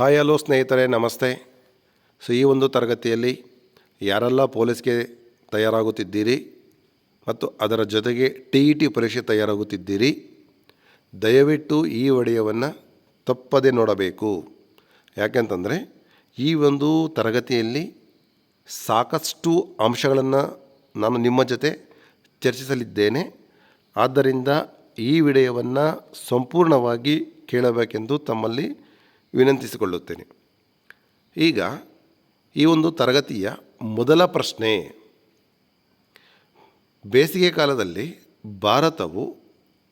Hi, hello ಸ್ನೇಹಿತರೆ, ನಮಸ್ತೆ. So, ಈ ಒಂದು ತರಗತಿಯಲ್ಲಿ ಯಾರೆಲ್ಲ ಪೊಲೀಸ್ಗೆ ತಯಾರಾಗುತ್ತಿದ್ದೀರಿ ಮತ್ತು ಅದರ ಜೊತೆಗೆ ಟಿ ಇ ಟಿ ಪರೀಕ್ಷೆ ತಯಾರಾಗುತ್ತಿದ್ದೀರಿ, ದಯವಿಟ್ಟು ಈ ವಿಡಿಯೋವನ್ನು ತಪ್ಪದೆ ನೋಡಬೇಕು. ಯಾಕೆಂತಂದರೆ, ಈ ಒಂದು ತರಗತಿಯಲ್ಲಿ ಸಾಕಷ್ಟು ಅಂಶಗಳನ್ನು ನಾನು ನಿಮ್ಮ ಜೊತೆ ಚರ್ಚಿಸಲಿದ್ದೇನೆ. ಆದ್ದರಿಂದ ಈ ವಿಡಿಯೋವನ್ನು ಸಂಪೂರ್ಣವಾಗಿ ಕೇಳಬೇಕೆಂದು ತಮ್ಮಲ್ಲಿ ವಿನಂತಿಸಿಕೊಳ್ಳುತ್ತೇನೆ. ಈಗ ಈ ಒಂದು ತರಗತಿಯ ಮೊದಲ ಪ್ರಶ್ನೆ, ಬೇಸಿಗೆ ಕಾಲದಲ್ಲಿ ಭಾರತವು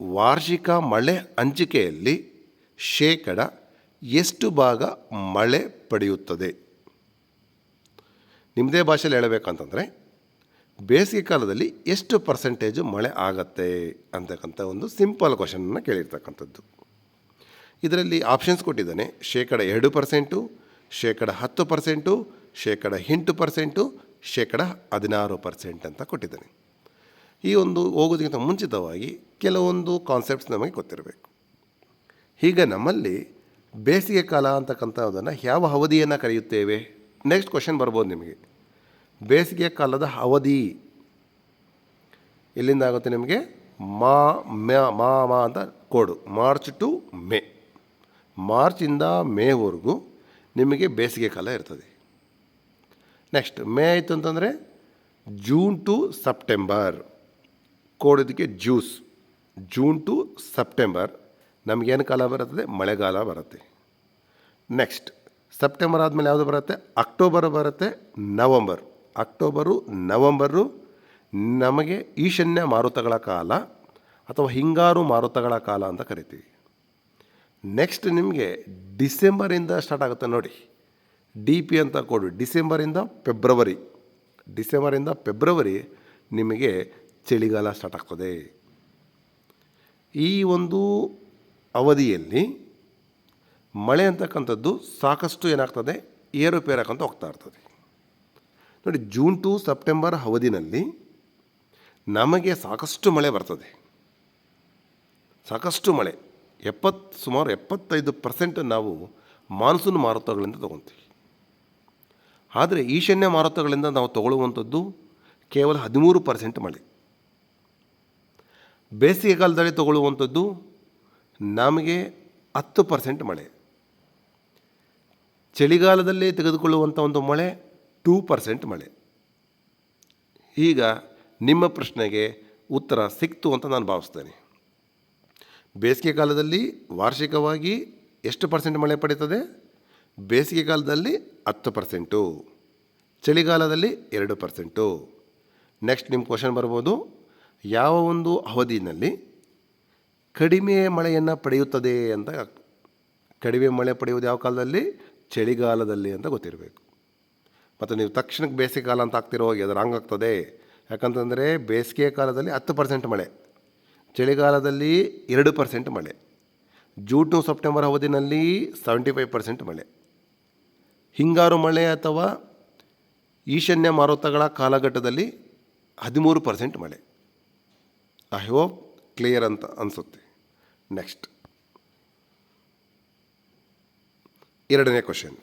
ವಾರ್ಷಿಕ ಮಳೆ ಹಂಚಿಕೆಯಲ್ಲಿ ಶೇಕಡ ಎಷ್ಟು ಭಾಗ ಮಳೆ ಪಡೆಯುತ್ತದೆ? ನಿಮ್ಮದೇ ಭಾಷೆಯಲ್ಲಿ ಹೇಳಬೇಕಂತಂದರೆ, ಬೇಸಿಗೆ ಕಾಲದಲ್ಲಿ ಎಷ್ಟು ಪರ್ಸೆಂಟೇಜು ಮಳೆ ಆಗತ್ತೆ ಅಂತಕ್ಕಂಥ ಒಂದು ಸಿಂಪಲ್ ಕ್ವಶನನ್ನು ಕೇಳಿರ್ತಕ್ಕಂಥದ್ದು. ಇದರಲ್ಲಿ ಆಪ್ಷನ್ಸ್ ಕೊಟ್ಟಿದ್ದಾನೆ. ಶೇಕಡ ಎರಡು ಪರ್ಸೆಂಟು ಶೇಕಡ ಹತ್ತು ಪರ್ಸೆಂಟು ಶೇಕಡ ಎಂಟು ಪರ್ಸೆಂಟು ಶೇಕಡ ಹದಿನಾರು ಪರ್ಸೆಂಟ್ ಅಂತ ಕೊಟ್ಟಿದ್ದಾನೆ. ಈ ಒಂದು ಹೋಗೋದಕ್ಕಿಂತ ಮುಂಚಿತವಾಗಿ ಕೆಲವೊಂದು ಕಾನ್ಸೆಪ್ಟ್ಸ್ ನಮಗೆ ಗೊತ್ತಿರಬೇಕು. ಈಗ ನಮ್ಮಲ್ಲಿ ಬೇಸಿಗೆ ಕಾಲ ಅಂತಕ್ಕಂಥದ್ದನ್ನು ಯಾವ ಅವಧಿಯನ್ನು ಕರೆಯುತ್ತೇವೆ? ನೆಕ್ಸ್ಟ್ ಕ್ವಶನ್ ಬರ್ಬೋದು ನಿಮಗೆ. ಬೇಸಿಗೆ ಕಾಲದ ಅವಧಿ ಎಲ್ಲಿಂದ ಆಗುತ್ತೆ ನಿಮಗೆ? ಮಾ ಮಾ ಅಂತ ಕೋಡು. ಮಾರ್ಚ್ ಟು ಮೇ ಮಾರ್ಚಿಂದ ಮೇವರೆಗೂ ನಿಮಗೆ ಬೇಸಿಗೆ ಕಾಲ ಇರ್ತದೆ. ನೆಕ್ಸ್ಟ್ ಮೇ ಆಯಿತು ಅಂತಂದರೆ ಜೂನ್ ಟು ಸೆಪ್ಟೆಂಬರ್ ಕೊಡೋದಕ್ಕೆ ಜ್ಯೂಸ್ ಜೂನ್ ಟು ಸೆಪ್ಟೆಂಬರ್ ನಮಗೇನು ಕಾಲ ಬರುತ್ತದೆ ಮಳೆಗಾಲ ಬರುತ್ತೆ. ನೆಕ್ಸ್ಟ್ ಸೆಪ್ಟೆಂಬರ್ ಆದಮೇಲೆ ಯಾವುದು ಬರುತ್ತೆ? ಅಕ್ಟೋಬರ್ ಬರುತ್ತೆ ನವಂಬರ್ ಅಕ್ಟೋಬರು ನವಂಬರು ನಮಗೆ ಈಶಾನ್ಯ ಮಾರುತಗಳ ಕಾಲ ಅಥವಾ ಹಿಂಗಾರು ಮಾರುತಗಳ ಕಾಲ ಅಂತ ಕರಿತೀವಿ. ನೆಕ್ಸ್ಟ್ ನಿಮಗೆ ಡಿಸೆಂಬರಿಂದ ಸ್ಟಾರ್ಟ್ ಆಗುತ್ತೆ ನೋಡಿ. ಡಿ ಪಿ ಅಂತ ಕೊಡು ಡಿಸೆಂಬರಿಂದ ಫೆಬ್ರವರಿ ಡಿಸೆಂಬರಿಂದ ಫೆಬ್ರವರಿ ನಿಮಗೆ ಚಳಿಗಾಲ ಸ್ಟಾರ್ಟ್ ಆಗ್ತದೆ. ಈ ಒಂದು ಅವಧಿಯಲ್ಲಿ ಮಳೆ ಅಂತಕ್ಕಂಥದ್ದು ಸಾಕಷ್ಟು ಏನಾಗ್ತದೆ? ಏರುಪೇರಾಕಂತ ಹೋಗ್ತಾ ಇರ್ತದೆ. ನೋಡಿ ಜೂನ್ ಟು ಸೆಪ್ಟೆಂಬರ್ ಅವಧಿನಲ್ಲಿ ನಮಗೆ ಸಾಕಷ್ಟು ಮಳೆ ಬರ್ತದೆ. ಸಾಕಷ್ಟು ಮಳೆ. ಎಪ್ಪತ್ತು ಸುಮಾರು ಎಪ್ಪತ್ತೈದು ಪರ್ಸೆಂಟ್ ನಾವು ಮಾನ್ಸೂನ್ ಮಾರುತಗಳಿಂದ ತೊಗೊತೀವಿ. ಆದರೆ ಈಶಾನ್ಯ ಮಾರುತಗಳಿಂದ ನಾವು ತಗೊಳ್ಳುವಂಥದ್ದು ಕೇವಲ ಹದಿಮೂರು ಪರ್ಸೆಂಟ್ ಮಳೆ. ಬೇಸಿಗೆ ಕಾಲದಲ್ಲಿ ತಗೊಳ್ಳುವಂಥದ್ದು ನಮಗೆ ಹತ್ತು ಪರ್ಸೆಂಟ್ ಮಳೆ. ಚಳಿಗಾಲದಲ್ಲಿ ತೆಗೆದುಕೊಳ್ಳುವಂಥ ಒಂದು ಮಳೆ ಟೂ ಪರ್ಸೆಂಟ್ ಮಳೆ. ಈಗ ನಿಮ್ಮ ಪ್ರಶ್ನೆಗೆ ಉತ್ತರ ಸಿಕ್ತು ಅಂತ ನಾನು ಭಾವಿಸ್ತೇನೆ. ಬೇಸಿಗೆ ಕಾಲದಲ್ಲಿ ವಾರ್ಷಿಕವಾಗಿ ಎಷ್ಟು ಪರ್ಸೆಂಟ್ ಮಳೆ ಪಡೀತದೆ? ಬೇಸಿಗೆ ಕಾಲದಲ್ಲಿ ಹತ್ತು ಪರ್ಸೆಂಟು ಚಳಿಗಾಲದಲ್ಲಿ ಎರಡು ಪರ್ಸೆಂಟು ನೆಕ್ಸ್ಟ್ ನಿಮ್ಮ ಕ್ವಶನ್ ಬರ್ಬೋದು. ಯಾವ ಒಂದು ಅವಧಿನಲ್ಲಿ ಕಡಿಮೆ ಮಳೆಯನ್ನು ಪಡೆಯುತ್ತದೆ ಅಂತ ಕಡಿಮೆ ಮಳೆ ಪಡೆಯುವುದು ಯಾವ ಕಾಲದಲ್ಲಿ? ಚಳಿಗಾಲದಲ್ಲಿ ಅಂತ ಗೊತ್ತಿರಬೇಕು. ಮತ್ತು ನೀವು ತಕ್ಷಣಕ್ಕೆ ಬೇಸಿಗೆ ಕಾಲ ಅಂತ ಆಗ್ತಿರೋ ಅದು ರಾಂಗ್ ಆಗ್ತದೆ. ಯಾಕಂತಂದರೆ ಬೇಸಿಗೆ ಕಾಲದಲ್ಲಿ ಹತ್ತು ಪರ್ಸೆಂಟ್ ಮಳೆ. ಚಳಿಗಾಲದಲ್ಲಿ ಎರಡು ಪರ್ಸೆಂಟ್ ಮಳೆ. ಜೂನ್ ಸೆಪ್ಟೆಂಬರ್ ಅವಧಿನಲ್ಲಿ ಸೆವೆಂಟಿ ಫೈವ್ ಪರ್ಸೆಂಟ್ ಮಳೆ. ಹಿಂಗಾರು ಮಳೆ ಅಥವಾ ಈಶಾನ್ಯ ಮಾರುತಗಳ ಕಾಲಘಟ್ಟದಲ್ಲಿ ಹದಿಮೂರು ಪರ್ಸೆಂಟ್ ಮಳೆ. ಐ ಹೋಪ್ ಕ್ಲಿಯರ್ ಅಂತ ಅನಿಸುತ್ತೆ. ನೆಕ್ಸ್ಟ್ ಎರಡನೇ ಕ್ವಶನ್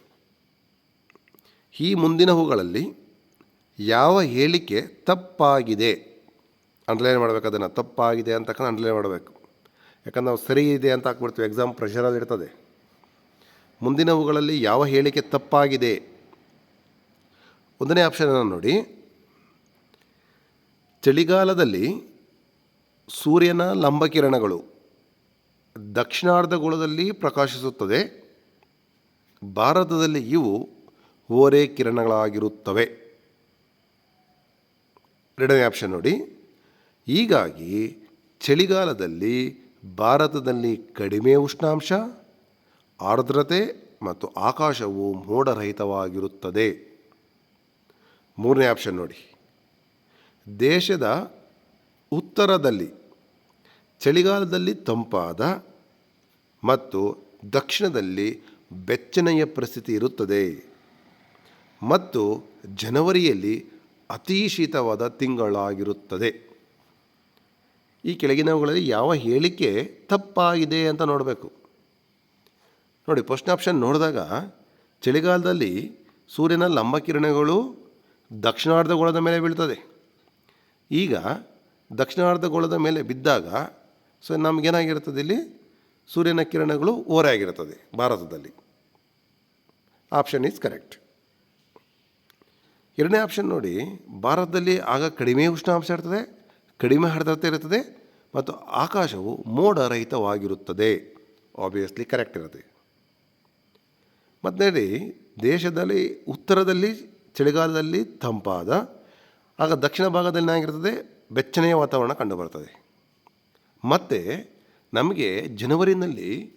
ಈ ಮುಂದಿನ ಹೂಗಳಲ್ಲಿ ಯಾವ ಹೇಳಿಕೆ ತಪ್ಪಾಗಿದೆ? ಅಂಡರ್ಲೈನ್ ಮಾಡಬೇಕು, ಅದನ್ನು ತಪ್ಪಾಗಿದೆ ಅಂತಕ್ಕಂಥ ಅಂಡರ್ಲೈನ್ ಮಾಡಬೇಕು. ಯಾಕಂದ್ರೆ ನಾವು ಸರಿ ಇದೆ ಅಂತ ಹಾಕ್ಬಿಡ್ತೀವಿ ಎಕ್ಸಾಮ್ ಪ್ರೆಷರಲ್ಲಿ ಇರ್ತದೆ. ಮುಂದಿನವುಗಳಲ್ಲಿ ಯಾವ ಹೇಳಿಕೆ ತಪ್ಪಾಗಿದೆ? ಒಂದನೇ ಆಪ್ಷನನ್ನು ನೋಡಿ. ಚಳಿಗಾಲದಲ್ಲಿ ಸೂರ್ಯನ ಲಂಬಕಿರಣಗಳು ದಕ್ಷಿಣಾರ್ಧಗೋಳದಲ್ಲಿ ಪ್ರಕಾಶಿಸುತ್ತದೆ. ಭಾರತದಲ್ಲಿ ಇವು ಓರೆ ಕಿರಣಗಳಾಗಿರುತ್ತವೆ. ಎರಡನೇ ಆಪ್ಷನ್ ನೋಡಿ. ಹೀಗಾಗಿ ಚಳಿಗಾಲದಲ್ಲಿ ಭಾರತದಲ್ಲಿ ಕಡಿಮೆ ಉಷ್ಣಾಂಶ, ಆರ್ದ್ರತೆ ಮತ್ತು ಆಕಾಶವು ಮೋಡರಹಿತವಾಗಿರುತ್ತದೆ. ಮೂರನೇ ಆಪ್ಷನ್ ನೋಡಿ. ದೇಶದ ಉತ್ತರದಲ್ಲಿ ಚಳಿಗಾಲದಲ್ಲಿ ತಂಪಾದ ಮತ್ತು ದಕ್ಷಿಣದಲ್ಲಿ ಬೆಚ್ಚನೆಯ ಪರಿಸ್ಥಿತಿ ಇರುತ್ತದೆ. ಮತ್ತು ಜನವರಿಯಲ್ಲಿ ಅತೀ ಶೀತವಾದ ತಿಂಗಳಾಗಿರುತ್ತದೆ. ಈ ಕೆಳಗಿನವುಗಳಲ್ಲಿ ಯಾವ ಹೇಳಿಕೆ ತಪ್ಪಾಗಿದೆ ಅಂತ ನೋಡಬೇಕು. ನೋಡಿ ಫಸ್ಟ್ ಆಪ್ಷನ್ ನೋಡಿದಾಗ ಚಳಿಗಾಲದಲ್ಲಿ ಸೂರ್ಯನ ಲಂಬ ಕಿರಣಗಳು ದಕ್ಷಿಣಾರ್ಧಗೋಳದ ಮೇಲೆ ಬೀಳ್ತದೆ. ಈಗ ದಕ್ಷಿಣಾರ್ಧಗೋಳದ ಮೇಲೆ ಬಿದ್ದಾಗ ಸೊ, ನಮಗೇನಾಗಿರ್ತದೆ ಇಲ್ಲಿ? ಸೂರ್ಯನ ಕಿರಣಗಳು ಓರೆ ಆಗಿರ್ತದೆ ಭಾರತದಲ್ಲಿ. Option is correct. ಎರಡನೇ ಆಪ್ಷನ್ ನೋಡಿ, ಭಾರತದಲ್ಲಿ ಆಗ ಕಡಿಮೆ ಉಷ್ಣಾಂಶ ಇರ್ತದೆ ಕಡಿಮೆ ಆರ್ದ್ರತೆ ಇರುತ್ತದೆ ಮತ್ತು ಆಕಾಶವು ಮೋಡರಹಿತವಾಗಿರುತ್ತದೆ. ಆಬ್ವಿಯಸ್ಲಿ ಕರೆಕ್ಟ್ ಇರುತ್ತೆ ಮತ್ತು ದೇಶದಲ್ಲಿ, ಉತ್ತರದಲ್ಲಿ, ಚಳಿಗಾಲದಲ್ಲಿ ತಂಪಾದ, ಆಗ ದಕ್ಷಿಣ ಭಾಗದಲ್ಲಿ ಆಗಿರ್ತದೆ ಬೆಚ್ಚನೆಯ ವಾತಾವರಣ ಕಂಡುಬರ್ತದೆ ಮತ್ತು ನಮಗೆ ಜನವರಿನಲ್ಲಿ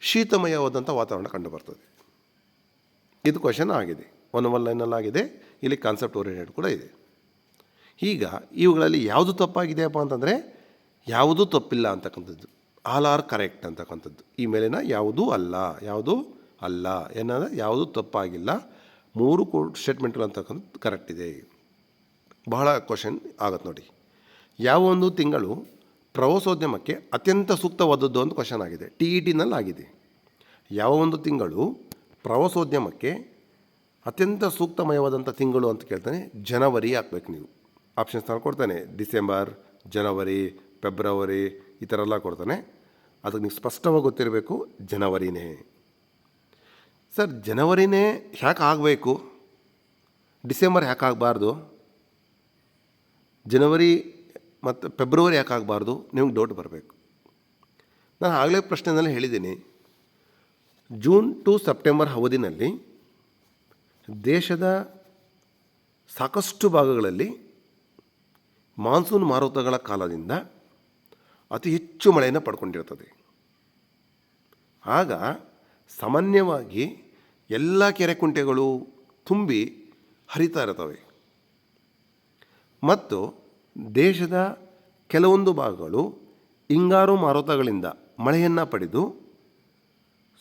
ಶೀತಮಯವಾದಂಥ ವಾತಾವರಣ ಕಂಡುಬರ್ತದೆ. ಇದು ಕ್ವಶನ್ ಆಗಿದೆ. ಒನ್ ಒನ್ ಲೈನಲ್ಲಾಗಿದೆ ಇಲ್ಲಿ ಕಾನ್ಸೆಪ್ಟ್ ಓರಿಯೆಂಟೆಡ್ ಕೂಡ ಇದೆ. ಈಗ ಇವುಗಳಲ್ಲಿ ಯಾವುದು ತಪ್ಪಾಗಿದೆಯಪ್ಪ ಅಂತಂದರೆ ಯಾವುದೂ ತಪ್ಪಿಲ್ಲ ಅಂತಕ್ಕಂಥದ್ದು. ಆಲ್ ಆರ್ ಕರೆಕ್ಟ್ ಅಂತಕ್ಕಂಥದ್ದು. ಈ ಮೇಲಿನ ಯಾವುದೂ ಅಲ್ಲ ಯಾವುದೂ ಅಲ್ಲ ಏನಂದರೆ ಯಾವುದೂ ತಪ್ಪಾಗಿಲ್ಲ. ಮೂರು ಕೋ ಸ್ಟೇಟ್ಮೆಂಟ್ಗಳು ಅಂತಕ್ಕಂಥದ್ದು ಕರೆಕ್ಟ್ ಇದೆ. ಬಹಳ ಕ್ವಶನ್ ಆಗತ್ತೆ ನೋಡಿ. ಯಾವ ಒಂದು ತಿಂಗಳು ಪ್ರವಾಸೋದ್ಯಮಕ್ಕೆ ಅತ್ಯಂತ ಸೂಕ್ತವಾದದ್ದು ಅಂತ ಕ್ವಶನ್ ಆಗಿದೆ. ಟಿ ಇ ಟಿನಲ್ಲಿ ಆಗಿದೆ. ಯಾವ ಒಂದು ತಿಂಗಳು ಪ್ರವಾಸೋದ್ಯಮಕ್ಕೆ ಅತ್ಯಂತ ಸೂಕ್ತಮಯವಾದಂಥ ತಿಂಗಳು ಅಂತ ಕೇಳ್ತಾನೆ. ಜನವರಿ ಹಾಕ್ಬೇಕು ನೀವು. ಆಪ್ಷನ್ಸ್ ನಾನು ಕೊಡ್ತಾನೆ. ಡಿಸೆಂಬರ್, ಜನವರಿ, ಫೆಬ್ರವರಿ, ಈ ಥರ ಎಲ್ಲ ಕೊಡ್ತಾನೆ. ಅದಕ್ಕೆ ನೀವು ಸ್ಪಷ್ಟವಾಗಿ ಗೊತ್ತಿರಬೇಕು ಜನವರಿನೇ. ಸರ್, ಜನವರಿನೇ ಯಾಕೆ ಆಗಬೇಕು. ಡಿಸೆಂಬರ್ ಯಾಕೆ ಆಗಬಾರ್ದು. ಜನವರಿ ಮತ್ತು ಫೆಬ್ರವರಿ ಯಾಕೆ ಆಗಬಾರ್ದು. ನಿಮ್ಗೆ ಡೌಟ್ ಬರಬೇಕು. ನಾನು ಆಗಲೇ ಪ್ರಶ್ನೆನಲ್ಲಿ ಹೇಳಿದ್ದೀನಿ. ಜೂನ್ ಟು ಸೆಪ್ಟೆಂಬರ್ ಅವಧಿನಲ್ಲಿ ದೇಶದ ಸಾಕಷ್ಟು ಭಾಗಗಳಲ್ಲಿ ಮಾನ್ಸೂನ್ ಮಾರುತಗಳ ಕಾಲದಿಂದ ಅತಿ ಹೆಚ್ಚು ಮಳೆಯನ್ನು ಪಡ್ಕೊಂಡಿರ್ತದೆ. ಆಗ ಸಾಮಾನ್ಯವಾಗಿ ಎಲ್ಲ ಕೆರೆ ಕುಂಟೆಗಳು ತುಂಬಿ ಹರಿತಾ ಇರ್ತವೆ ಮತ್ತು ದೇಶದ ಕೆಲವೊಂದು ಭಾಗಗಳು ಹಿಂಗಾರು ಮಾರುತಗಳಿಂದ ಮಳೆಯನ್ನು ಪಡೆದು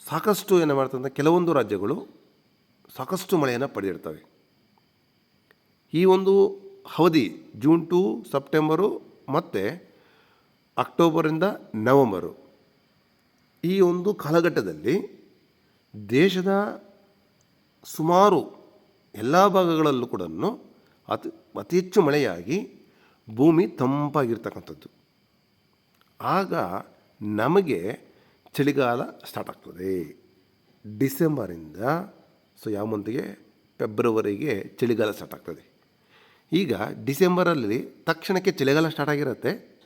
ಸಾಕಷ್ಟು ಏನು ಮಾಡ್ತಂದ್ರೆ ಕೆಲವೊಂದು ರಾಜ್ಯಗಳು ಸಾಕಷ್ಟು ಮಳೆಯನ್ನು ಪಡೆದಿರ್ತವೆ. ಈ ಒಂದು ಅವಧಿ ಜೂನ್ ಟು ಸೆಪ್ಟೆಂಬರು ಮತ್ತು ಅಕ್ಟೋಬರಿಂದ ನವಂಬರು. ಈ ಒಂದು ಕಾಲಘಟ್ಟದಲ್ಲಿ ದೇಶದ ಸುಮಾರು ಎಲ್ಲ ಭಾಗಗಳಲ್ಲೂ ಕೂಡ ಅತಿ ಅತಿ ಹೆಚ್ಚು ಮಳೆಯಾಗಿ ಭೂಮಿ ತಂಪಾಗಿರ್ತಕ್ಕಂಥದ್ದು. ಆಗ ನಮಗೆ ಚಳಿಗಾಲ ಸ್ಟಾರ್ಟ್ ಆಗ್ತದೆ. ಡಿಸೆಂಬರಿಂದ ಸೊ ಯಾವ ಮಂತಿಗೆ ಫೆಬ್ರವರಿಗೆ ಚಳಿಗಾಲ ಸ್ಟಾರ್ಟ್ ಆಗ್ತದೆ. ಈಗ ಡಿಸೆಂಬರಲ್ಲಿ ತಕ್ಷಣಕ್ಕೆ ಚಳಿಗಾಲ ಸ್ಟಾರ್ಟ್ ಆಗಿರುತ್ತೆ.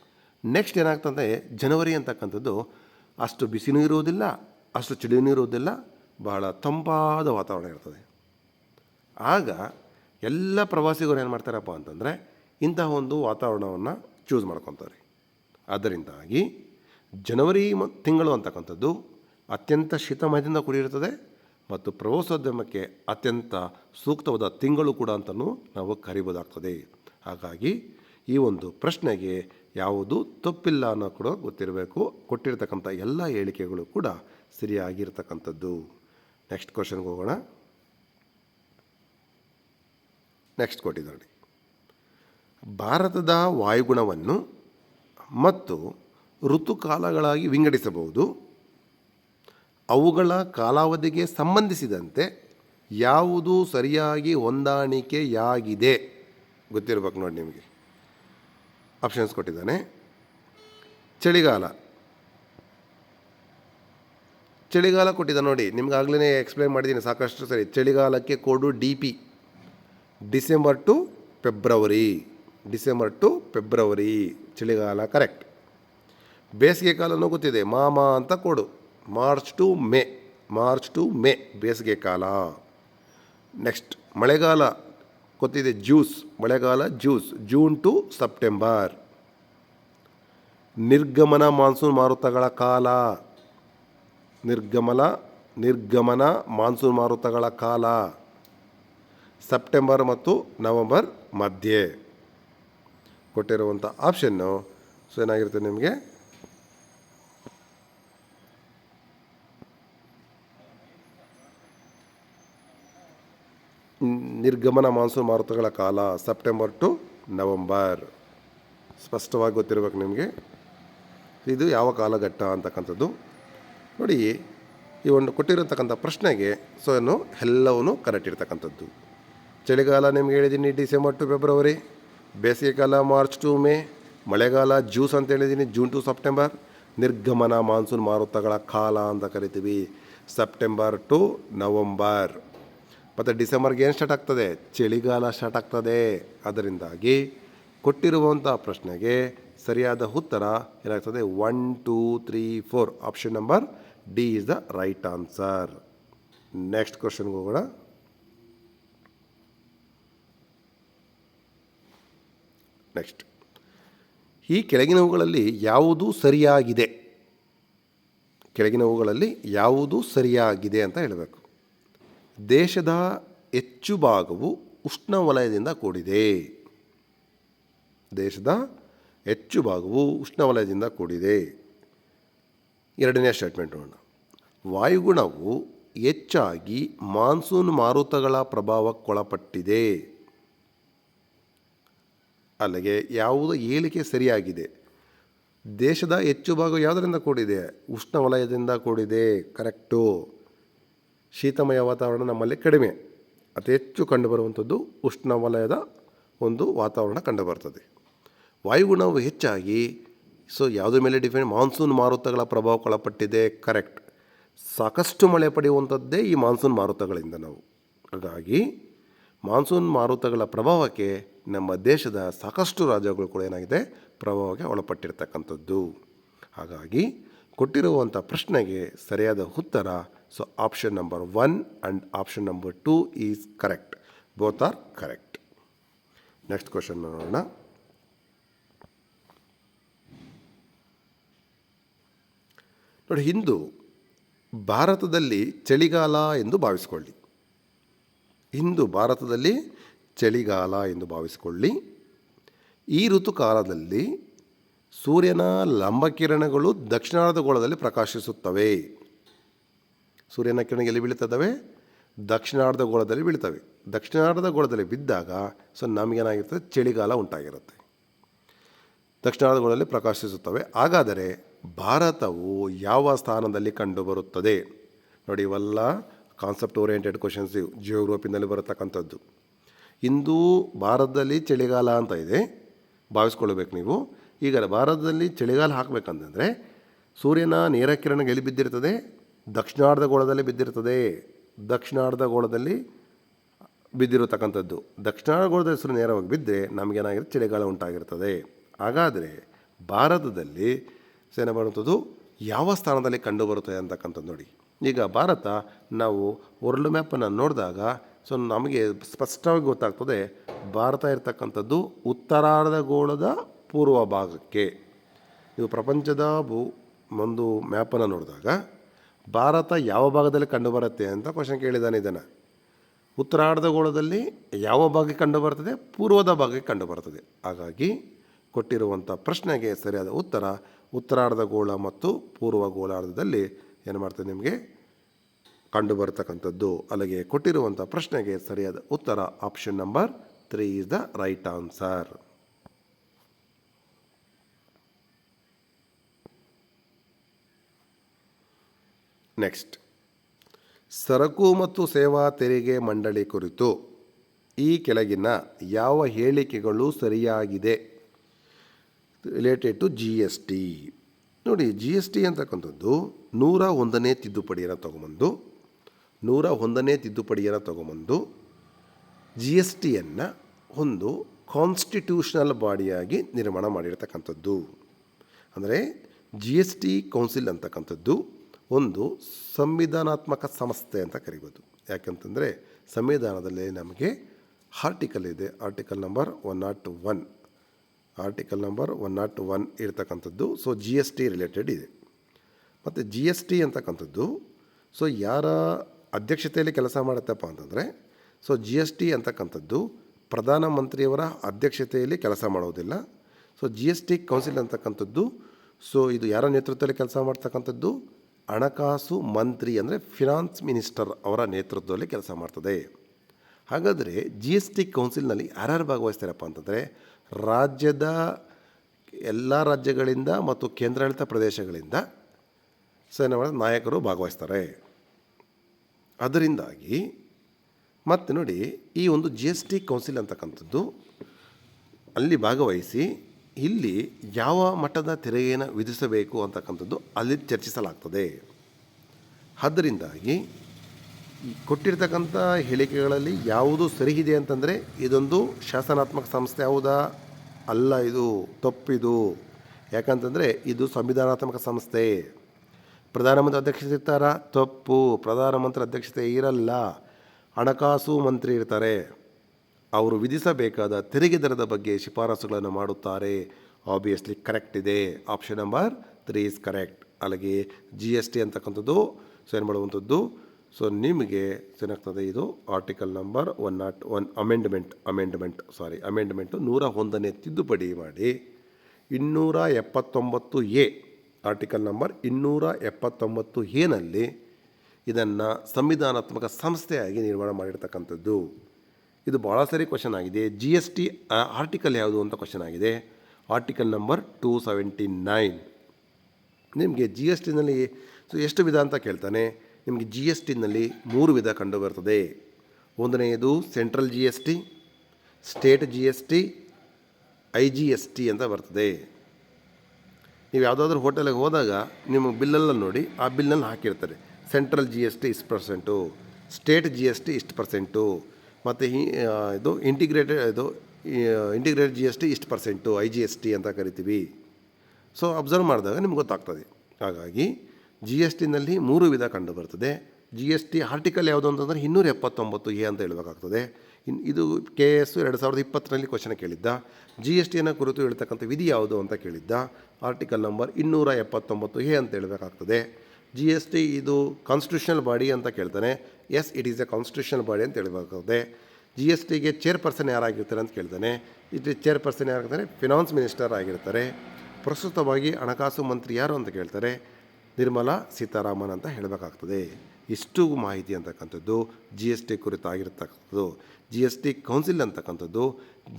ನೆಕ್ಸ್ಟ್ ಏನಾಗ್ತಂದರೆ ಜನವರಿ ಅಂತಕ್ಕಂಥದ್ದು ಅಷ್ಟು ಬಿಸಿನೂ ಇರುವುದಿಲ್ಲ, ಅಷ್ಟು ಚಳಿನೂ ಇರುವುದಿಲ್ಲ, ಬಹಳ ತಂಪಾದ ವಾತಾವರಣ ಇರ್ತದೆ. ಆಗ ಎಲ್ಲ ಪ್ರವಾಸಿಗರು ಏನು ಮಾಡ್ತಾರಪ್ಪ ಅಂತಂದರೆ ಇಂತಹ ಒಂದು ವಾತಾವರಣವನ್ನು ಚೂಸ್ ಮಾಡ್ಕೊತಾರೆ. ಅದರಿಂದಾಗಿ ಜನವರಿ ತಿಂಗಳು ಅಂತಕ್ಕಂಥದ್ದು ಅತ್ಯಂತ ಶೀತಮಯದಿಂದ ಕೂಡಿರುತ್ತದೆ ಮತ್ತು ಪ್ರವಾಸೋದ್ಯಮಕ್ಕೆ ಅತ್ಯಂತ ಸೂಕ್ತವಾದ ತಿಂಗಳು ಕೂಡ ಅಂತಲೂ ನಾವು ಕರಿಬೋದಾಗ್ತದೆ. ಹಾಗಾಗಿ ಈ ಒಂದು ಪ್ರಶ್ನೆಗೆ ಯಾವುದು ತಪ್ಪಿಲ್ಲ ಅನ್ನೋ ಕೂಡ ಗೊತ್ತಿರಬೇಕು. ಕೊಟ್ಟಿರ್ತಕ್ಕಂಥ ಎಲ್ಲ ಹೇಳಿಕೆಗಳು ಕೂಡ ಸರಿಯಾಗಿರ್ತಕ್ಕಂಥದ್ದು. ನೆಕ್ಸ್ಟ್ ಕ್ವಶನ್ಗೆ ಹೋಗೋಣ. ನೆಕ್ಸ್ಟ್ ಕೊಟ್ಟಿದ್ದಾರೆ. ಭಾರತದ ವಾಯುಗುಣವನ್ನು ಮತ್ತು ಋತುಕಾಲಗಳಾಗಿ ವಿಂಗಡಿಸಬಹುದು. ಅವುಗಳ ಕಾಲಾವಧಿಗೆ ಸಂಬಂಧಿಸಿದಂತೆ ಯಾವುದು ಸರಿಯಾಗಿ ಹೊಂದಾಣಿಕೆಯಾಗಿದೆ? ಗೊತ್ತಿರ್ಬೇಕು ನೋಡಿ ನಿಮಗೆ. ಆಪ್ಷನ್ಸ್ ಕೊಟ್ಟಿದ್ದಾನೆ. ಚಳಿಗಾಲ. ಚಳಿಗಾಲ ಕೊಟ್ಟಿದ್ದ ನೋಡಿ ನಿಮ್ಗಾಗಲೇ ಎಕ್ಸ್ಪ್ಲೈನ್ ಮಾಡಿದ್ದೀನಿ, ಸಾಕಷ್ಟು ಸರಿ. ಚಳಿಗಾಲಕ್ಕೆ code D P December to February December to February ಚಳಿಗಾಲ ಕರೆಕ್ಟ್ ಬೇಸಿಗೆ ಕಾಲನೂ ಗೊತ್ತಿದೆ, ಮಾಮ ಅಂತ ಕೊಡು. March to May, March to May, ಬೇಸಿಗೆ ಕಾಲ. ನೆಕ್ಸ್ಟ್ ಮಳೆಗಾಲ. ಗೊತ್ತಿದೆ, ಜ್ಯೂಸ್, ಮಳೆಗಾಲ, ಜ್ಯೂಸ್, ಜೂನ್ ಟು ಸೆಪ್ಟೆಂಬರ್. ನಿರ್ಗಮನ ಮಾನ್ಸೂನ್ ಮಾರುತಗಳ ಕಾಲ. ನಿರ್ಗಮನ ನಿರ್ಗಮನ ಮಾನ್ಸೂನ್ ಮಾರುತಗಳ ಕಾಲ. ಸೆಪ್ಟೆಂಬರ್ ಮತ್ತು ನವಂಬರ್ ಮಧ್ಯೆ. ಕೊಟ್ಟಿರುವಂಥ ಆಪ್ಷನ್ನು ಸೊ ಏನಾಗಿರುತ್ತೆ ನಿಮಗೆ? ನಿರ್ಗಮನ ಮಾನ್ಸೂನ್ ಮಾರುತಗಳ ಕಾಲ ಸೆಪ್ಟೆಂಬರ್ ಟು ನವಂಬರ್. ಸ್ಪಷ್ಟವಾಗಿ ಗೊತ್ತಿರಬೇಕು ನಿಮಗೆ. ಇದು ಯಾವ ಕಾಲಘಟ್ಟ ಅಂತಕ್ಕಂಥದ್ದು. ನೋಡಿ, ಈ ಒಂದು ಕೊಟ್ಟಿರತಕ್ಕಂಥ ಪ್ರಶ್ನೆಗೆ ಸೊ ಏನು ಎಲ್ಲವೂ ಕರೆಕ್ಟ್ ಇರ್ತಕ್ಕಂಥದ್ದು ಚಳಿಗಾಲ ನಿಮ್ಗೆ ಹೇಳಿದ್ದೀನಿ ಡಿಸೆಂಬರ್ ಟು ಫೆಬ್ರವರಿ, ಬೇಸಿಗೆಕಾಲ ಮಾರ್ಚ್ ಟು ಮೇ, ಮಳೆಗಾಲ ಜ್ಯೂಸ್ ಅಂತ ಹೇಳಿದ್ದೀನಿ ಜೂನ್ ಟು ಸೆಪ್ಟೆಂಬರ್, ನಿರ್ಗಮನ ಮಾನ್ಸೂನ್ ಮಾರುತಗಳ ಕಾಲ ಅಂತ ಕರಿತೀವಿ ಸೆಪ್ಟೆಂಬರ್ ಟು ನವಂಬರ್. ಮತ್ತು ಡಿಸೆಂಬರ್ಗೆ ಏನು ಸ್ಟಾರ್ಟ್ ಆಗ್ತದೆ? ಚಳಿಗಾಲ ಸ್ಟಾರ್ಟ್ ಆಗ್ತದೆ. ಅದರಿಂದಾಗಿ ಕೊಟ್ಟಿರುವಂಥ ಪ್ರಶ್ನೆಗೆ ಸರಿಯಾದ ಉತ್ತರ ಏನಾಗ್ತದೆ? One two three four option number D is the right answer next ಕ್ವಶನ್ಗೆ ಹೋಗೋಣ. ನೆಕ್ಸ್ಟ್ ಈ ಕೆಳಗಿನವುಗಳಲ್ಲಿ ಯಾವುದು ಸರಿಯಾಗಿದೆ? ಕೆಳಗಿನವುಗಳಲ್ಲಿ ಯಾವುದು ಸರಿಯಾಗಿದೆ ಅಂತ ಹೇಳಬೇಕು. ದೇಶದ ಹೆಚ್ಚು ಭಾಗವು ಉಷ್ಣವಲಯದಿಂದ ಕೂಡಿದೆ. ದೇಶದ ಹೆಚ್ಚು ಭಾಗವು ಉಷ್ಣವಲಯದಿಂದ ಕೂಡಿದೆ. ಎರಡನೇ ಸ್ಟೇಟ್ಮೆಂಟ್ ನೋಡೋಣ. ವಾಯುಗುಣವು ಹೆಚ್ಚಾಗಿ ಮಾನ್ಸೂನ್ ಮಾರುತಗಳ ಪ್ರಭಾವಕ್ಕೊಳಪಟ್ಟಿದೆ. ಅಲ್ಲಿಗೆ ಯಾವುದು ಹೇಳಿಕೆ ಸರಿಯಾಗಿದೆ. ದೇಶದ ಹೆಚ್ಚು ಭಾಗ ಯಾವುದರಿಂದ ಕೂಡಿದೆ? ಉಷ್ಣವಲಯದಿಂದ ಕೂಡಿದೆ. ಕರೆಕ್ಟು ಶೀತಮಯ ವಾತಾವರಣ ನಮ್ಮಲ್ಲಿ ಕಡಿಮೆ. ಅತಿ ಹೆಚ್ಚು ಕಂಡುಬರುವಂಥದ್ದು ಉಷ್ಣವಲಯದ ಒಂದು ವಾತಾವರಣ ಕಂಡುಬರ್ತದೆ. ವಾಯುಗುಣವು ಹೆಚ್ಚಾಗಿ, ಸೊ ಯಾವುದ್ರ ಮೇಲೆ ಡಿಪೆಂಡ್, ಮಾನ್ಸೂನ್ ಮಾರುತಗಳ ಪ್ರಭಾವಕ್ಕೊಳಪಟ್ಟಿದೆ ಕರೆಕ್ಟ್. ಸಾಕಷ್ಟು ಮಳೆ ಪಡೆಯುವಂಥದ್ದೇ ಈ ಮಾನ್ಸೂನ್ ಮಾರುತಗಳಿಂದ ನಾವು. ಹಾಗಾಗಿ, ಮಾನ್ಸೂನ್ ಮಾರುತಗಳ ಪ್ರಭಾವಕ್ಕೆ ನಮ್ಮ ದೇಶದ ಸಾಕಷ್ಟು ರಾಜ್ಯಗಳು ಕೂಡ ಏನಾಗಿದೆ, ಪ್ರಭಾವಕ್ಕೆ ಒಳಪಟ್ಟಿರ್ತಕ್ಕಂಥದ್ದು. ಹಾಗಾಗಿ, ಕೊಟ್ಟಿರುವಂಥ ಪ್ರಶ್ನೆಗೆ ಸರಿಯಾದ ಉತ್ತರ so option number one and option number two is correct both are correct next question ನೋಡೋಣ ನೋಡಿ, ಹಿಂದೂ ಭಾರತದಲ್ಲಿ ಚಳಿಗಾಲ ಎಂದು ಭಾವಿಸಿಕೊಳ್ಳಿ. ಇಂದು ಭಾರತದಲ್ಲಿ ಚಳಿಗಾಲ ಎಂದು ಈ ಋತುಕಾಲದಲ್ಲಿ ಸೂರ್ಯನ ಲಂಬಕಿರಣಗಳು ದಕ್ಷಿಣಾರ್ಧ ಗೋಳದಲ್ಲಿ ಪ್ರಕಾಶಿಸುತ್ತವೆ. ಸೂರ್ಯನ ಕಿರಣ ಎಲ್ಲಿ ಬೀಳ್ತದವೆ? ದಕ್ಷಿಣಾರ್ಧ ಗೋಳದಲ್ಲಿ ಬೀಳ್ತವೆ. ದಕ್ಷಿಣಾರ್ಧ ಗೋಳದಲ್ಲಿ ಬಿದ್ದಾಗ ಸೊ ನಮಗೇನಾಗಿರ್ತದೆ? ಚಳಿಗಾಲ ಉಂಟಾಗಿರುತ್ತೆ. ದಕ್ಷಿಣಾರ್ಧ ಗೋಳದಲ್ಲಿ ಪ್ರಕಾಶಿಸುತ್ತವೆ. ಹಾಗಾದರೆ ಭಾರತವು ಯಾವ ಸ್ಥಾನದಲ್ಲಿ ಕಂಡುಬರುತ್ತದೆ? ನೋಡಿ, ಇವೆಲ್ಲ ಕಾನ್ಸೆಪ್ಟ್ ಓರಿಯೆಂಟೆಡ್ ಕ್ವಶನ್ಸ್ ಜಿಯೋಗ್ರಫಿನಲ್ಲಿ ಬರತಕ್ಕಂಥದ್ದು. ಇಂದು ಭಾರತದಲ್ಲಿ ಚಳಿಗಾಲ ಅಂತ ಇದೆ. ಭಾವಿಸ್ಕೊಳ್ಬೇಕು ನೀವು. ಈಗ ಭಾರತದಲ್ಲಿ ಚಳಿಗಾಲ ಹಾಕಬೇಕಂತಂದರೆ ಸೂರ್ಯನ ನೇರ ಕಿರಣ ಎಲ್ಲಿ ಬಿದ್ದಿರ್ತದೆ? ದಕ್ಷಿಣಾರ್ಧ ಗೋಳದಲ್ಲಿ ಬಿದ್ದಿರ್ತದೆ ದಕ್ಷಿಣಾರ್ಧ ಗೋಳದಲ್ಲಿ ಬಿದ್ದಿರತಕ್ಕಂಥದ್ದು. ದಕ್ಷಿಣಾರ್ಧ ಗೋಳದ ಹೆಸರು ನೇರವಾಗಿ ಬಿದ್ದರೆ ನಮಗೇನಾಗಿರುತ್ತೆ? ಚಳಿಗಾಲ ಉಂಟಾಗಿರ್ತದೆ. ಹಾಗಾದರೆ ಭಾರತದಲ್ಲಿ ಸೇನೆ ಮಾಡುವಂಥದ್ದು? ಯಾವ ಸ್ಥಾನದಲ್ಲಿ ಕಂಡುಬರುತ್ತದೆ ಅಂತಕ್ಕಂಥದ್ದು ನೋಡಿ. ಈಗ ಭಾರತ ನಾವು ವರ್ಲ್ಡ್ ಮ್ಯಾಪನ್ನು ನೋಡಿದಾಗ, ಸೊ ನಮಗೆ ಸ್ಪಷ್ಟವಾಗಿ ಗೊತ್ತಾಗ್ತದೆ, ಭಾರತ ಇರತಕ್ಕಂಥದ್ದು ಉತ್ತರಾರ್ಧ ಗೋಳದ ಪೂರ್ವ ಭಾಗಕ್ಕೆ. ನೀವು ಪ್ರಪಂಚದ ಭೂ ಒಂದು ಮ್ಯಾಪನ್ನು ನೋಡಿದಾಗ ಭಾರತ ಯಾವ ಭಾಗದಲ್ಲಿ ಕಂಡುಬರುತ್ತೆ ಅಂತ ಕ್ವಶನ್ ಕೇಳಿದ್ದಾನೆ ಇದನ್ನು. ಉತ್ತರಾರ್ಧ ಗೋಳದಲ್ಲಿ ಯಾವ ಭಾಗಕ್ಕೆ ಕಂಡುಬರ್ತದೆ? ಪೂರ್ವದ ಭಾಗಕ್ಕೆ ಕಂಡುಬರ್ತದೆ. ಹಾಗಾಗಿ ಕೊಟ್ಟಿರುವಂಥ ಪ್ರಶ್ನೆಗೆ ಸರಿಯಾದ ಉತ್ತರ ಉತ್ತರಾರ್ಧ ಗೋಳ ಮತ್ತು ಪೂರ್ವ ಗೋಳಾರ್ಧದಲ್ಲಿ ಏನು ಮಾಡ್ತದೆ ನಿಮಗೆ? ಕಂಡುಬರ್ತಕ್ಕಂಥದ್ದು. ಅಲ್ಲಿಗೆ ಕೊಟ್ಟಿರುವಂಥ ಪ್ರಶ್ನೆಗೆ ಸರಿಯಾದ ಉತ್ತರ option number three is the right answer next ಸರಕು ಮತ್ತು ಸೇವಾ ತೆರಿಗೆ ಮಂಡಳಿ ಕುರಿತು ಈ ಕೆಳಗಿನ ಯಾವ ಹೇಳಿಕೆಗಳು ಸರಿಯಾಗಿದೆ? Related to G S T ನೋಡಿ ಜಿ ಎಸ್ ಟಿ ಅಂತಕ್ಕಂಥದ್ದು ನೂರ ಒಂದನೇ ತಿದ್ದುಪಡಿಯನ್ನು ತೊಗೊಂಬಂದು, ನೂರ ಒಂದನೇ ತಿದ್ದುಪಡಿಯನ್ನು ತೊಗೊಂಬಂದು ಜಿ ಎಸ್ ಟಿಯನ್ನು ಒಂದು ಕಾನ್ಸ್ಟಿಟ್ಯೂಷನಲ್ ಬಾಡಿಯಾಗಿ ನಿರ್ಮಾಣ ಮಾಡಿರ್ತಕ್ಕಂಥದ್ದು. ಅಂದರೆ ಜಿ ಎಸ್ ಟಿ ಕೌನ್ಸಿಲ್ ಅಂತಕ್ಕಂಥದ್ದು ಒಂದು ಸಂವಿಧಾನಾತ್ಮಕ ಸಂಸ್ಥೆ ಅಂತ ಕರಿಬೋದು. ಯಾಕಂತಂದರೆ ಸಂವಿಧಾನದಲ್ಲಿ ನಮಗೆ ಆರ್ಟಿಕಲ್ ಇದೆ. Article number one nought one article number one nought one ಇರ್ತಕ್ಕಂಥದ್ದು so G S T related ಇದೆ. ಮತ್ತು ಜಿ ಎಸ್ ಟಿ ಅಂತಕ್ಕಂಥದ್ದು ಸೊ ಯಾರ ಅಧ್ಯಕ್ಷತೆಯಲ್ಲಿ ಕೆಲಸ ಮಾಡುತ್ತಪ್ಪ ಅಂತಂದರೆ ಸೊ ಜಿ ಎಸ್ ಟಿ ಅಂತಕ್ಕಂಥದ್ದು ಪ್ರಧಾನಮಂತ್ರಿಯವರ ಅಧ್ಯಕ್ಷತೆಯಲ್ಲಿ ಕೆಲಸ ಮಾಡುವುದಿಲ್ಲ so G S T council ಅಂತಕ್ಕಂಥದ್ದು ಸೊ ಇದು ಯಾರ ನೇತೃತ್ವದಲ್ಲಿ ಕೆಲಸ ಮಾಡ್ತಕ್ಕಂಥದ್ದು ಹಣಕಾಸು ಮಂತ್ರಿ ಅಂದರೆ ಫಿನಾನ್ಸ್ ಮಿನಿಸ್ಟರ್ ಅವರ ನೇತೃತ್ವದಲ್ಲಿ ಕೆಲಸ ಮಾಡ್ತದೆ. ಹಾಗಾದರೆ ಜಿ ಎಸ್ ಟಿ ಕೌನ್ಸಿಲ್ನಲ್ಲಿ ಯಾರ್ಯಾರು ಭಾಗವಹಿಸ್ತಾರಪ್ಪ ಅಂತಂದರೆ ರಾಜ್ಯದ ಎಲ್ಲ ರಾಜ್ಯಗಳಿಂದ ಮತ್ತು ಕೇಂದ್ರಾಡಳಿತ ಪ್ರದೇಶಗಳಿಂದ ಸೇನೆಗಳ ನಾಯಕರು ಭಾಗವಹಿಸ್ತಾರೆ. ಅದರಿಂದಾಗಿ ಮತ್ತು ನೋಡಿ ಈ ಒಂದು ಜಿ ಎಸ್ ಟಿ ಕೌನ್ಸಿಲ್ ಅಂತಕ್ಕಂಥದ್ದು ಅಲ್ಲಿ ಭಾಗವಹಿಸಿ ಇಲ್ಲಿ ಯಾವ ಮಟ್ಟದ ತೆರಿಗೆಯನ್ನು ವಿಧಿಸಬೇಕು ಅಂತಕ್ಕಂಥದ್ದು ಅಲ್ಲಿ ಚರ್ಚಿಸಲಾಗ್ತದೆ. ಆದ್ದರಿಂದಾಗಿ ಕೊಟ್ಟಿರ್ತಕ್ಕಂಥ ಹೇಳಿಕೆಗಳಲ್ಲಿ ಯಾವುದು ಸರಿ ಇದೆ ಅಂತಂದರೆ ಇದೊಂದು ಶಾಸನಾತ್ಮಕ ಸಂಸ್ಥೆ ಯಾವುದಾ ಅಲ್ಲ, ಇದು ತಪ್ಪಿದು. ಯಾಕಂತಂದರೆ ಇದು ಸಂವಿಧಾನಾತ್ಮಕ ಸಂಸ್ಥೆ. ಪ್ರಧಾನಮಂತ್ರಿ ಅಧ್ಯಕ್ಷತೆ ಇರ್ತಾರಾ? ತಪ್ಪು. ಪ್ರಧಾನಮಂತ್ರಿ ಅಧ್ಯಕ್ಷತೆ ಇರಲ್ಲ. ಹಣಕಾಸು ಮಂತ್ರಿ ಇರ್ತಾರೆ. ಅವರು ವಿಧಿಸಬೇಕಾದ ತೆರಿಗೆ ದರದ ಬಗ್ಗೆ ಶಿಫಾರಸುಗಳನ್ನು ಮಾಡುತ್ತಾರೆ. ಆಬ್ವಿಯಸ್ಲಿ ಕರೆಕ್ಟ್ ಇದೆ. Option number three is correct ಅಲ್ಲಿಗೆ ಜಿ ಎಸ್ ಟಿ ಅಂತಕ್ಕಂಥದ್ದು ಸೊ ಏನು ಮಾಡುವಂಥದ್ದು? ಸೊ ನಿಮಗೆ ಏನಾಗ್ತದೆ ಇದು? Article number one nought one amendment amendment sorry amendment ನೂರ ಒಂದನೇ ತಿದ್ದುಪಡಿ ಮಾಡಿ. ಇನ್ನೂರ ಎಪ್ಪತ್ತೊಂಬತ್ತು ಎ ಆರ್ಟಿಕಲ್ ನಂಬರ್ ಇನ್ನೂರ ಎಪ್ಪತ್ತೊಂಬತ್ತು ಎನಲ್ಲಿ ಇದನ್ನು ಸಂವಿಧಾನಾತ್ಮಕ ಸಂಸ್ಥೆಯಾಗಿ ನಿರ್ಮಾಣ ಮಾಡಿರ್ತಕ್ಕಂಥದ್ದು. ಇದು ಭಾಳ ಸರಿ ಕ್ವಶನ್ ಆಗಿದೆ. ಜಿ ಎಸ್ ಟಿ ಆರ್ಟಿಕಲ್ ಯಾವುದು ಅಂತ ಕ್ವಶನ್ ಆಗಿದೆ. Article number two seventy nine ನಿಮಗೆ ಜಿ ಎಸ್ ಟಿನಲ್ಲಿ ಸೊ ಎಷ್ಟು ವಿಧ ಅಂತ ಕೇಳ್ತಾನೆ. ನಿಮಗೆ ಜಿ ಎಸ್ ಟಿನಲ್ಲಿ ಮೂರು ವಿಧ ಕಂಡು ಬರ್ತದೆ. ಒಂದನೆಯದು central G S T state G S T I G S T ಅಂತ ಬರ್ತದೆ. ನೀವು ಯಾವುದಾದ್ರೂ ಹೋಟೆಲಿಗೆ ಹೋದಾಗ ನಿಮ್ಮ ಬಿಲ್ಲೆಲ್ಲ ನೋಡಿ, ಆ ಬಿಲ್ನಲ್ಲಿ ಹಾಕಿರ್ತಾರೆ. ಸೆಂಟ್ರಲ್ ಜಿ ಎಸ್ ಟಿ ಇಷ್ಟು percent state G S T ಇಷ್ಟು ಪರ್ಸೆಂಟು ಮತ್ತು ಇದು ಇಂಟಿಗ್ರೇಟೆಡ್ ಇದು ಇಂಟಿಗ್ರೇಟೆಡ್ ಜಿ ಎಸ್ ಟಿ ಇಷ್ಟು percent I G S T ಅಂತ ಕರಿತೀವಿ. ಸೊ ಅಬ್ಸರ್ವ್ ಮಾಡಿದಾಗ ನಿಮ್ಗೆ ಗೊತ್ತಾಗ್ತದೆ. ಹಾಗಾಗಿ ಜಿ ಎಸ್ ಟಿನಲ್ಲಿ ಮೂರು ವಿಧ ಕಂಡು ಬರ್ತದೆ ಜಿ ಎಸ್ ಟಿ ಆರ್ಟಿಕಲ್ ಯಾವುದು ಅಂತಂದರೆ ಇನ್ನೂರ ಎಪ್ಪತ್ತೊಂಬತ್ತು ಎ ಅಂತ ಹೇಳಬೇಕಾಗ್ತದೆ. ಇನ್, ಇದು ಕೆ ಎಸ್ ಎರಡು ಸಾವಿರದ ಇಪ್ಪತ್ತರಲ್ಲಿ ಕ್ವಶನ್ ಕೇಳಿದ್ದ. ಜಿ ಎಸ್ ಟಿಯನ್ನು ಕುರಿತು ಹೇಳ್ತಕ್ಕಂಥ ವಿಧಿ ಯಾವುದು ಅಂತ ಕೇಳಿದ್ದ. ಆರ್ಟಿಕಲ್ ನಂಬರ್ ಇನ್ನೂರ ಎಪ್ಪತ್ತೊಂಬತ್ತು ಎ ಅಂತ ಹೇಳಬೇಕಾಗ್ತದೆ. ಜಿ ಎಸ್ ಟಿ ಇದು ಕಾನ್ಸ್ಟಿಟ್ಯೂಷನಲ್ ಬಾಡಿ ಅಂತ ಕೇಳ್ತಾನೆ. Yes it is a constitutional body ಅಂತ ಹೇಳಬೇಕಾಗುತ್ತೆ. ಜಿ ಎಸ್ ಟಿಗೆ ಚೇರ್ಪರ್ಸನ್ ಯಾರಾಗಿರ್ತಾರೆ ಅಂತ ಕೇಳ್ತಾನೆ. ಇದು ಚೇರ್ಪರ್ಸನ್ ಯಾರಾಗಿರ್ತಾರೆ? ಫಿನಾನ್ಸ್ ಮಿನಿಸ್ಟರ್ ಆಗಿರ್ತಾರೆ. ಪ್ರಸ್ತುತವಾಗಿ ಹಣಕಾಸು ಮಂತ್ರಿ ಯಾರು ಅಂತ ಕೇಳ್ತಾರೆ? ನಿರ್ಮಲಾ ಸೀತಾರಾಮನ್ ಅಂತ ಹೇಳಬೇಕಾಗ್ತದೆ. ಇಷ್ಟು ಮಾಹಿತಿ ಅಂತಕ್ಕಂಥದ್ದು ಜಿ ಎಸ್ ಟಿ ಕುರಿತಾಗಿರ್ತಕ್ಕಂಥದ್ದು. ಜಿ ಎಸ್ ಟಿ ಕೌನ್ಸಿಲ್ ಅಂತಕ್ಕಂಥದ್ದು.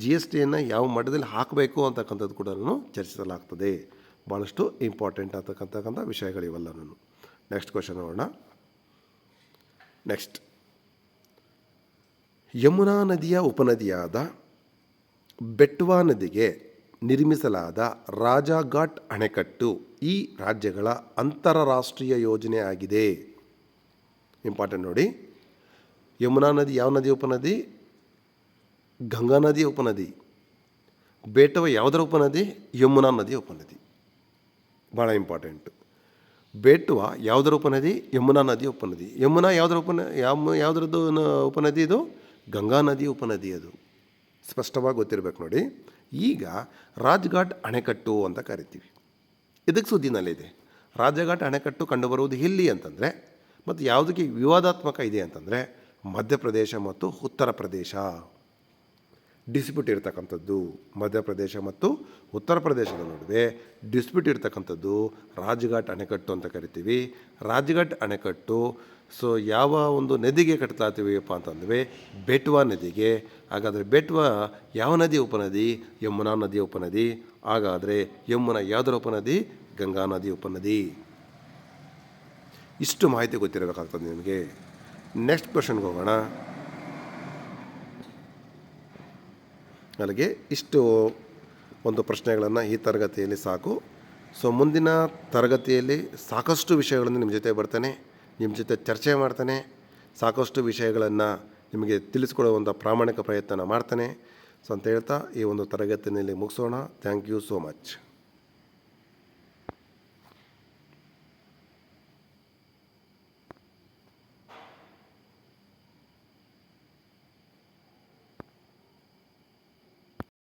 ಜಿ ಎಸ್ ಟಿಯನ್ನು ಯಾವ ಮಟ್ಟದಲ್ಲಿ ಹಾಕಬೇಕು ಅಂತಕ್ಕಂಥದ್ದು ಕೂಡ ಚರ್ಚಿಸಲಾಗ್ತದೆ. ಭಾಳಷ್ಟು ಇಂಪಾರ್ಟೆಂಟ್ ಅಂತಕ್ಕಂತಕ್ಕಂಥ ವಿಷಯಗಳಿವೆಲ್ಲನೂ ನೆಕ್ಸ್ಟ್ ಕ್ವಶನ್ ನೋಡೋಣ. ನೆಕ್ಸ್ಟ್ ಯಮುನಾ ನದಿಯ ಉಪನದಿಯಾದ ಬೆಟ್ವಾ ನದಿಗೆ ನಿರ್ಮಿಸಲಾದ ರಾಜಾಘಾಟ್ ಅಣೆಕಟ್ಟು ಈ ರಾಜ್ಯಗಳ ಅಂತಾರಾಷ್ಟ್ರೀಯ ಯೋಜನೆ ಆಗಿದೆ. ಇಂಪಾರ್ಟೆಂಟ್ ನೋಡಿ. ಯಮುನಾ ನದಿ ಯಾವ ನದಿ ಉಪನದಿ? ಗಂಗಾ ನದಿ ಉಪನದಿ. ಬೇಟವ ಯಾವುದರ ಉಪನದಿ? ಯಮುನಾ ನದಿ ಉಪನದಿ. ಭಾಳ ಇಂಪಾರ್ಟೆಂಟು ಬೇಟುವ ಯಾವುದರ ಉಪನದಿ? ಯಮುನಾ ನದಿ ಉಪನದಿ. ಯಮುನಾ ಯಾವುದರ ಉಪನ ಯಾವ ಯಾವುದ್ರದ್ದು ಉಪನದಿ ಇದು? ಗಂಗಾ ನದಿ ಉಪನದಿ ಅದು. ಸ್ಪಷ್ಟವಾಗಿ ಗೊತ್ತಿರಬೇಕು ನೋಡಿ. ಈಗ ರಾಜ್ಘಾಟ್ ಅಣೆಕಟ್ಟು ಅಂತ ಕರಿತೀವಿ. ಇದಕ್ಕೆ ಸುದ್ದಿನಲ್ಲಿದೆ ರಾಜಘಾಟ್ ಅಣೆಕಟ್ಟು ಕಂಡುಬರುವುದು ಇಲ್ಲಿ ಅಂತಂದರೆ, ಮತ್ತು ಯಾವುದಕ್ಕೆ ವಿವಾದಾತ್ಮಕ ಇದೆ ಅಂತಂದರೆ, ಮಧ್ಯಪ್ರದೇಶ ಮತ್ತು ಉತ್ತರ ಪ್ರದೇಶ. ಡಿಸ್ಪ್ಯೂಟ್ ಇರ್ತಕ್ಕಂಥದ್ದು ಮಧ್ಯಪ್ರದೇಶ ಮತ್ತು ಉತ್ತರ ಪ್ರದೇಶದ ನಡುವೆ. ಡಿಸ್ಪ್ಯೂಟ್ ಇರ್ತಕ್ಕಂಥದ್ದು ರಾಜ್ಘಾಟ್ ಅಣೆಕಟ್ಟು ಅಂತ ಕರಿತೀವಿ. ರಾಜ್ಘಾಟ್ ಅಣೆಕಟ್ಟು ಸೊ ಯಾವ ಒಂದು ನದಿಗೆ ಕಟ್ತಾತೀವಿಪ್ಪ ಅಂತಂದರೆ ಬೆಟ್ವಾ ನದಿಗೆ. ಹಾಗಾದರೆ ಬೆಟ್ವಾ ಯಾವ ನದಿ ಉಪನದಿ? ಯಮುನಾ ನದಿ ಉಪನದಿ. ಹಾಗಾದರೆ ಯಮುನಾ ಯಾವುದರ ಉಪನದಿ? ಗಂಗಾ ನದಿ ಉಪನದಿ. ಇಷ್ಟು ಮಾಹಿತಿ ಗೊತ್ತಿರಬೇಕಾಗ್ತದೆ ನಿಮಗೆ. ನೆಕ್ಸ್ಟ್ ಕ್ವಶನ್ಗೆ ಹೋಗೋಣ. ಅಲ್ಲಿಗೆ ಇಷ್ಟು ಒಂದು ಪ್ರಶ್ನೆಗಳನ್ನು ಈ ತರಗತಿಯಲ್ಲಿ ಸಾಕು. ಸೊ ಮುಂದಿನ ತರಗತಿಯಲ್ಲಿ ಸಾಕಷ್ಟು ವಿಷಯಗಳನ್ನು ನಿಮ್ಮ ಜೊತೆ ಬರ್ತಾನೆ, ನಿಮ್ಮ ಜೊತೆ ಚರ್ಚೆ ಮಾಡ್ತಾನೆ, ಸಾಕಷ್ಟು ವಿಷಯಗಳನ್ನು ನಿಮಗೆ ತಿಳಿಸ್ಕೊಡುವಂಥ ಪ್ರಾಮಾಣಿಕ ಪ್ರಯತ್ನ ಮಾಡ್ತಾನೆ. ಸೊ ಅಂತ ಹೇಳ್ತಾ ಈ ಒಂದು ತರಗತಿಯಲ್ಲಿ ಮುಗಿಸೋಣ. Thank you so much